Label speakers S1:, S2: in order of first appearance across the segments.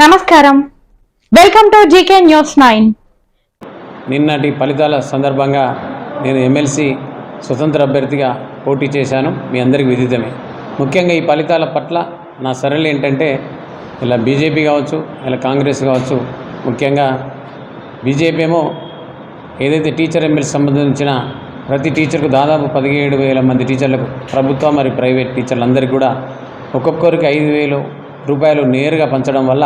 S1: నమస్కారం. Welcome to GK news nine
S2: నిన్నటి ఫలితాల సందర్భంగా నేను ఎమ్మెల్సీ స్వతంత్ర అభ్యర్థిగా పోటీ చేశాను. మీ అందరికీ విదితమే. ముఖ్యంగా ఈ ఫలితాల పట్ల నా సరళి ఏంటంటే ఇలా బీజేపీ కావచ్చు ఇలా కాంగ్రెస్ కావచ్చు ముఖ్యంగా బీజేపీ ఏమో ఏదైతే టీచర్ ఎమ్మెల్సీ సంబంధించిన ప్రతి టీచర్కు దాదాపు పదిహేడు వేల మంది టీచర్లకు ప్రభుత్వ మరియు ప్రైవేట్ టీచర్లందరికీ కూడా ఒక్కొక్కరికి ఐదు వేలు రూపాయలు నేరుగా పంచడం వల్ల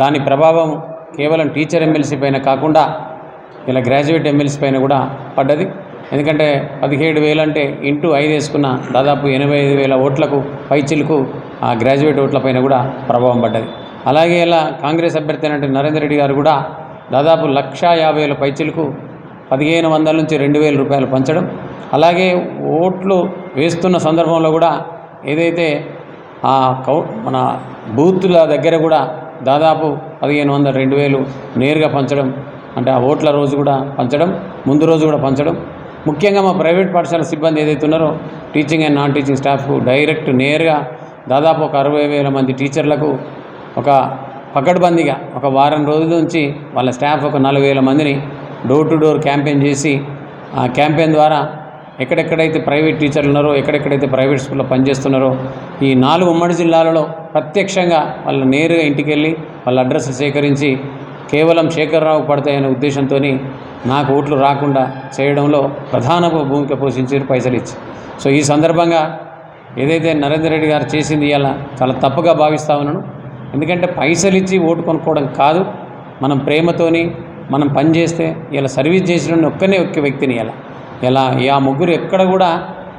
S2: దాని ప్రభావం కేవలం టీచర్ ఎమ్మెల్సీ పైన కాకుండా ఇలా గ్రాడ్యుయేట్ ఎమ్మెల్సీ పైన కూడా పడ్డది. ఎందుకంటే పదిహేడు వేలు అంటే ఇంటూ ఐదు వేసుకున్న దాదాపు ఎనభై ఐదు వేల ఓట్లకు పైచిలకు ఆ గ్రాడ్యుయేట్ ఓట్ల పైన కూడా ప్రభావం పడ్డది. అలాగే ఇలా కాంగ్రెస్ అభ్యర్థి అయినటువంటి నరేందర్ రెడ్డి గారు కూడా దాదాపు లక్షా యాభై వేల పైచిలకు పదిహేను వందల నుంచి రెండు వేల రూపాయలు పంచడం. అలాగే ఓట్లు వేస్తున్న సందర్భంలో కూడా ఏదైతే ఆ కౌ మన బూతుల దగ్గర కూడా దాదాపు పదిహేను వందల రెండు వేలు నేరుగా పంచడం అంటే ఆ ఓట్ల రోజు కూడా పంచడం ముందు రోజు కూడా పంచడం. ముఖ్యంగా మా ప్రైవేట్ పాఠశాల సిబ్బంది ఏదైతే ఉన్నారో టీచింగ్ అండ్ నాన్ టీచింగ్ స్టాఫ్కు డైరెక్ట్ నేరుగా దాదాపు ఒక అరవై వేల మంది టీచర్లకు ఒక పకడ్బందీగా ఒక వారం రోజుల నుంచి వాళ్ళ స్టాఫ్ ఒక నలభై వేల మందిని డోర్ టు డోర్ క్యాంపెయిన్ చేసి ఆ క్యాంపెయిన్ ద్వారా ఎక్కడెక్కడైతే ప్రైవేట్ టీచర్లు ఉన్నారో ఎక్కడెక్కడైతే ప్రైవేట్ స్కూల్లో పనిచేస్తున్నారో ఈ నాలుగు ఉమ్మడి జిల్లాలలో ప్రత్యక్షంగా వాళ్ళ నేరుగా ఇంటికి వెళ్ళి వాళ్ళ అడ్రస్ సేకరించి కేవలం శేఖర్రావు పడతాయనే ఉద్దేశంతో నాకు ఓట్లు రాకుండా చేయడంలో ప్రధాన భూమిక పోషించారు పైసలు ఇచ్చి. సో ఈ సందర్భంగా ఏదైతే నరేందర్ రెడ్డి గారు చేసింది ఇలా చాలా తప్పుగా భావిస్తా ఉన్నాను. ఎందుకంటే పైసలు ఇచ్చి ఓటు కొనుక్కోవడం కాదు మనం ప్రేమతోని మనం పని చేస్తే ఇలా సర్వీస్ చేసిన ఒక్కనే ఒక్క వ్యక్తిని ఇలా ఇలా ఆ ముగ్గురు ఎక్కడ కూడా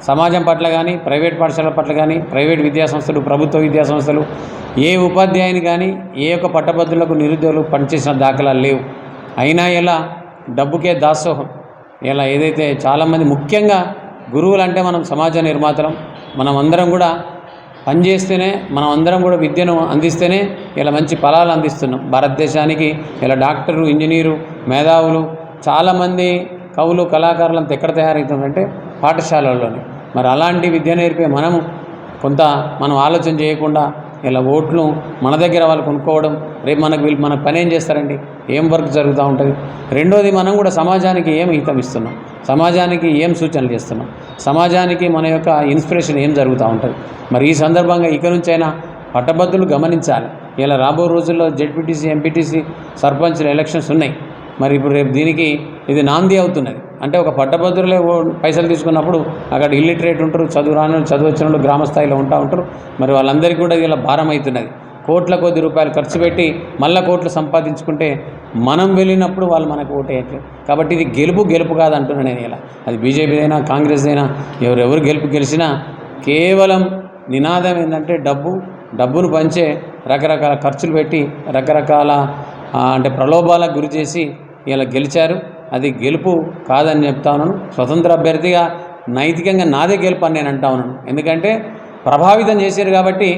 S2: సమాజం పట్ల కానీ ప్రైవేట్ పాఠశాలల పట్ల కానీ ప్రైవేట్ విద్యాసంస్థలు ప్రభుత్వ విద్యాసంస్థలు ఏ ఉపాధ్యాయుని కానీ ఏ ఒక్క పట్టభద్రులకు నిరుద్యోగులు పనిచేసిన దాఖలాలు లేవు. అయినా ఇలా డబ్బుకే దాసోహం ఇలా ఏదైతే చాలామంది ముఖ్యంగా గురువులు అంటే మనం సమాజ నిర్మాతలం. మనం అందరం కూడా పనిచేస్తేనే మనం అందరం కూడా విద్యను అందిస్తేనే ఇలా మంచి ఫలాలు అందిస్తున్నాం. భారతదేశానికి ఇలా డాక్టరు ఇంజనీరు మేధావులు చాలామంది కవులు కళాకారులంతా ఎక్కడ తయారవుతుందంటే పాఠశాలల్లోనే. మరి అలాంటి విద్య నేర్పే మనము కొంత మనం ఆలోచన చేయకుండా ఇలా ఓట్లు మన దగ్గర వాళ్ళు కొనుక్కోవడం రేపు మనకు వీళ్ళు మన పని ఏం చేస్తారండి? ఏం వర్క్ జరుగుతూ ఉంటుంది? రెండోది మనం కూడా సమాజానికి ఏం హితం ఇస్తున్నాం? సమాజానికి ఏం సూచనలు చేస్తున్నాం? సమాజానికి మన యొక్క ఇన్స్పిరేషన్ ఏం జరుగుతూ ఉంటుంది? మరి ఈ సందర్భంగా ఇక నుంచైనా పట్టభద్రులు గమనించాలి. ఇలా రాబో రోజుల్లో జెడ్పీటీసీ ఎంపీటీసీ సర్పంచ్ల ఎలక్షన్స్ ఉన్నాయి. మరి ఇప్పుడు రేపు దీనికి ఇది నాంది అవుతున్నది. అంటే ఒక పట్టభద్రులే పైసలు తీసుకున్నప్పుడు అక్కడ ఇల్లిటరేట్ ఉంటారు చదువు రాని చదువు వచ్చిన గ్రామ స్థాయిలో ఉంటా ఉంటారు. మరి వాళ్ళందరికీ కూడా ఇలా భారం అవుతున్నది. కోట్ల కొద్ది రూపాయలు ఖర్చు పెట్టి మళ్ళా కోట్లు సంపాదించుకుంటే మనం వెళ్ళినప్పుడు వాళ్ళు మనకు ఓటేయట్లేదు కాబట్టి ఇది గెలుపు గెలుపు కాదంటున్నాను నేను ఇలా. అది బీజేపీ అయినా కాంగ్రెస్ అయినా ఎవరెవరు గెలుపు గెలిచినా కేవలం నినాదం ఏంటంటే డబ్బు డబ్బును పంచే రకరకాల ఖర్చులు పెట్టి రకరకాల అంటే ప్రలోభాలకు గురి చేసి ఇలా గెలిచారు. అది గెలుపు కాదని చెప్తా ఉన్నాను స్వతంత్ర అభ్యర్థిగా నైతికంగా నాదే గెలుపు అని నేను అంటా ఉన్నాను ఎందుకంటే ప్రభావితం చేశారు కాబట్టి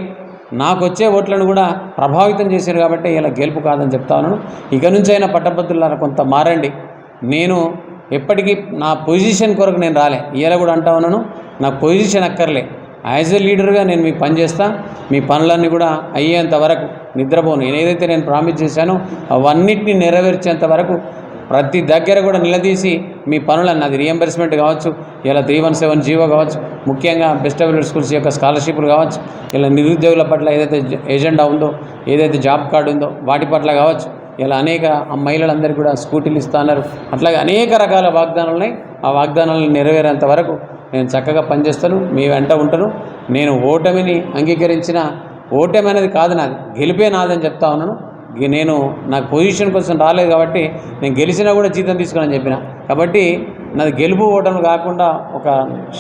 S2: నాకు వచ్చే ఓట్లను కూడా ప్రభావితం చేశారు కాబట్టి ఇలా గెలుపు కాదని చెప్తా ఉన్నాను ఇక నుంచైనా పట్టభద్రులారా కొంత మారండి. నేను ఎప్పటికీ నా పొజిషన్ కొరకు నేను రాలే. ఇలా కూడా అంటా ఉన్నాను నా పొజిషన్ అక్కర్లే. యాజ్ ఎ లీడర్గా నేను మీకు పనిచేస్తా మీ పనులన్నీ కూడా అయ్యేంత వరకు నిద్రపోను. నేను ఏదైతే నేను ప్రామిస్ చేశానో అవన్నిటిని నెరవేర్చేంత వరకు ప్రతి దగ్గర కూడా నిలదీసి మీ పనులన్నీ అది రియంబర్స్మెంట్ కావచ్చు ఇలా త్రీ వన్ సెవెన్ జీవో కావచ్చు ముఖ్యంగా బెస్ట్ అవైలబుల్ స్కూల్స్ యొక్క స్కాలర్షిప్లు కావచ్చు ఇలా నిరుద్యోగుల పట్ల ఏదైతే ఏజెండా ఉందో ఏదైతే జాబ్ కార్డు ఉందో వాటి పట్ల కావచ్చు ఇలా అనేక ఆ మహిళలందరికీ కూడా స్కూటీలు ఇస్తున్నారు అట్లాగే అనేక రకాల వాగ్దానాలు ఉన్నాయి ఆ వాగ్దానాలను నెరవేరేంత వరకు నేను చక్కగా పనిచేస్తాను మీ వెంట ఉంటాను. నేను ఓటమిని అంగీకరించిన ఓటమి అనేది కాదు నాది. గెలిపే నాదని చెప్తా ఉన్నాను. నేను నాకు పొజిషన్ కోసం రాలేదు కాబట్టి నేను గెలిచినా కూడా జీతం తీసుకుని చెప్పిన. కాబట్టి నాది గెలుపు ఓటమి కాకుండా ఒక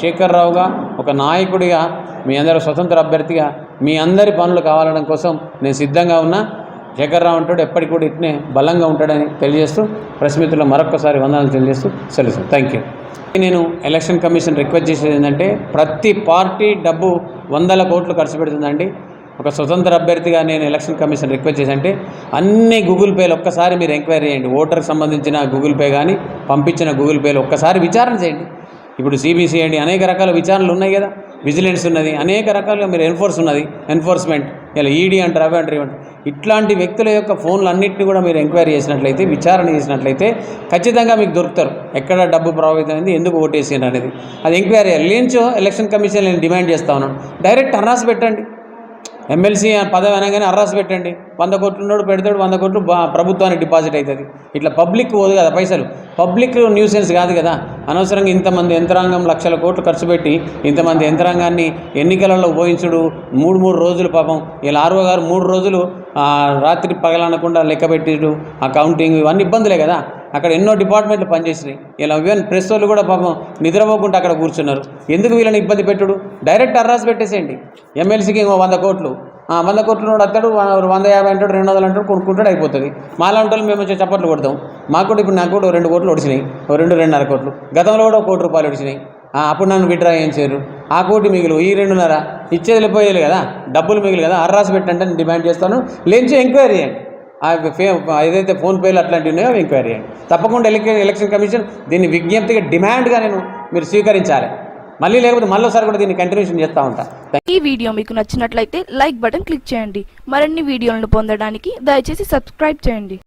S2: శేఖర్ రావుగా ఒక నాయకుడిగా మీ అందరూ స్వతంత్ర అభ్యర్థిగా మీ అందరి పనులు కావాలడం కోసం నేను సిద్ధంగా ఉన్నా. శేఖర్రావు అంటాడు ఎప్పటికి కూడా ఇట్నే బలంగా ఉంటాడని తెలియజేస్తూ ప్రెస్ మిత్రులు మరొకసారి వందనాలు తెలియజేస్తూ సెలవు థ్యాంక్ యూ నేను ఎలక్షన్ కమిషన్ రిక్వెస్ట్ చేసేది ఏంటంటే ప్రతి పార్టీ డబ్బు వందల కోట్లు ఖర్చు పెడుతుందండి. ఒక స్వతంత్ర అభ్యర్థిగా నేను ఎలక్షన్ కమిషన్ రిక్వెస్ట్ చేశానంటే అన్ని గూగుల్ పేలు ఒక్కసారి మీరు ఎంక్వైరీ చేయండి. ఓటర్కి సంబంధించిన గూగుల్ పే కానీ పంపించిన గూగుల్ పేలు ఒక్కసారి విచారణ చేయండి. ఇప్పుడు సిబిసిఐడి అనేక రకాల విచారణలు ఉన్నాయి కదా. విజిలెన్స్ ఉన్నది అనేక రకాలుగా మీరు ఎన్ఫోర్స్ ఉన్నది ఎన్ఫోర్స్మెంట్ ఇలా ఈడీ అంటారు అవి అంటారు ఇట్లాంటి వ్యక్తుల యొక్క ఫోన్లు అన్నింటినీ కూడా మీరు ఎంక్వైరీ చేసినట్లయితే విచారణ చేసినట్లయితే ఖచ్చితంగా మీకు దొరుకుతారు. ఎక్కడ డబ్బు ప్రభావితమైంది ఎందుకు ఓటేసారు అనేది. అది ఎంక్వైరీ చేయాలి. లేనిచో ఎలక్షన్ కమిషన్ నేను డిమాండ్ చేస్తా ఉన్నాను. డైరెక్ట్ అర్రాస్ పెట్టండి. ఎమ్మెల్సీ పదవి అనగానే అర్రాస్ పెట్టండి. వంద కోట్లు ఉన్నాడు పెడతాడు వంద కోట్లు ప్రభుత్వానికి డిపాజిట్ అవుతుంది. ఇట్లా పబ్లిక్ పోదు కదా పైసలు. పబ్లిక్ న్యూసెన్స్ కాదు కదా. అనవసరంగా ఇంతమంది యంత్రాంగం లక్షల కోట్లు ఖర్చు పెట్టి ఇంతమంది యంత్రాంగాన్ని ఎన్నికలలో ఉపయోగించుడు మూడు మూడు రోజులు పాపం. ఇలా ఆర్వో గారు మూడు రోజులు రాత్రి పగలనకుండా లెక్క పెట్టిడు ఆ కౌంటింగ్ ఇవన్నీ ఇబ్బందులే కదా. అక్కడ ఎన్నో డిపార్ట్మెంట్లు పనిచేసినాయి. ఇలా ఈవెన్ ప్రెస్ వాళ్ళు కూడా పాపం నిద్రపోకుండా అక్కడ కూర్చున్నారు. ఎందుకు వీళ్ళని ఇబ్బంది పెట్టుడు? డైరెక్ట్ అర్రాస్ పెట్టేసేయండి. ఎమ్మెల్సీకి ఇంకో వంద కోట్లు. వంద కోట్లు నోడు వస్తాడు వంద యాభై అంటాడు రెండు వందలు అంటాడు కొనుక్కుంటాడు అయిపోతుంది. మాలాంటి వాళ్ళు మేము వచ్చి చప్పట్లు కొడతాం. మాకు కూడా ఇప్పుడు నాకు కూడా రెండు కోట్లు ఒడిచినాయి. ఓ రెండు రెండున్నర కోట్లు. గతంలో కూడా ఒక కోటి రూపాయలు ఒడిచినాయి. అప్పుడు నన్ను విడ్రా చేయించారు ఆ కోటి మిగిలి ఈ రెండున్నర. ఇచ్చేది పోయేది కదా డబ్బులు మిగిలి కదా అర్రాసి పెట్టంటే నేను డిమాండ్ చేస్తాను. లేచి ఎంక్వైరీ చేయండి. ఫే ఏదైతే ఫోన్పేలు అట్లాంటివి ఉన్నాయో అవి ఎంక్వైరీ చేయండి. తప్పకుండా ఎలక్షన్ ఎలక్షన్ కమిషన్ దీన్ని విజ్ఞప్తిగా డిమాండ్గా నేను మీరు స్వీకరించాలి. మళ్ళీ లేకపోతే మళ్ళీసారి కూడా దీన్ని కంటిన్యూషన్ చేస్తూ ఉంటా.
S3: ఈ వీడియో మీకు నచ్చినట్లయితే లైక్ బటన్ క్లిక్ చేయండి. మరిన్ని వీడియోలను పొందడానికి దయచేసి సబ్స్క్రైబ్ చేయండి.